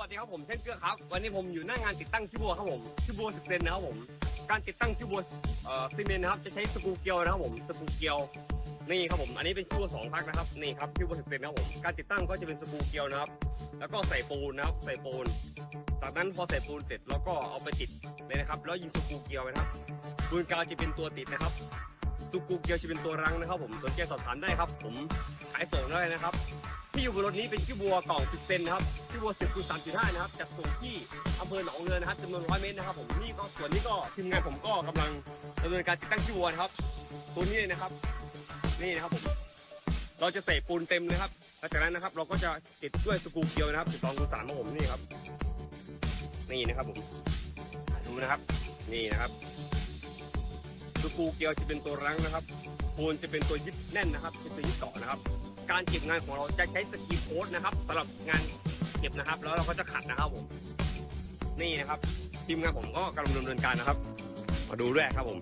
วัสดีครับผมเช่นเกื้อครับ วันนี้ผมอยู่หน้างานติดตั้งชิบัวครับผมชิบัวสิบเซนนะครับผม การติดตั้งชิบัวเอ่อซีเมนต์นะครับจะใช้สกรูเกลียวนะครับผมสกรูเกลียวนี่ครับผมอันนี้เป็นชิบัวสองพักนะครับนี่ครับชิบัวสิบเซนนะครับผมการติดตั้งก็จะเป็นสกรูเกลียวนะครับ แล้วก็ใส่ปูนนะครับใส่ปูน จากนั้นพอใส่ปูนเสร็จเราก็เอาไปติดเลยนะครับ แล้วยิงสกรูเกลียวไปนะครับปูนกาวจะเป็นตัวติดนะครับสกรูเกลียวจะเป็นตัวรั้งนะครับ ผมสนใจสอบถามได้ครับ ผมขายส่งได้นะครับ ที่อยู่บนรถนี้เป็นขี้บัวกล่อง10เซนนะครับขี้บัว10คูณ3.5นะครับจัดส่งที่อำเภอหนองเรือนะครับจำนวน100เมตรนะครับผมนี่ก็ส่วนนี้ก็ทีมงานผมก็กำลังดำเนินการติดตั้งขี้บัวนะครับตัวนี้เลยนะครับ นี่นะครับผมเราจะใส่ปูนเต็มเลยครับหลังจากนั้นนะครับ เราก็จะติดด้วยสกรูเกียวนะครับ12คูณ3ครับผมนี่ครับนี่นะครับผมดูนะครับ นี่นะครับ สกรูเกลียวจะเป็นตัวรั้งนะครับโคนจะเป็นตัวยึดแน่นนะครับ เป็นตัวยึดเกาะนะครับ การเก็บงานของเราจะใช้สกีโค้ดนะครับสำหรับงานเก็บนะครับ แล้วเราก็จะขัดนะครับผม นี่นะครับ ทีมงานผมก็กำลังดำเนินการนะครับ มาดูด้วยครับผม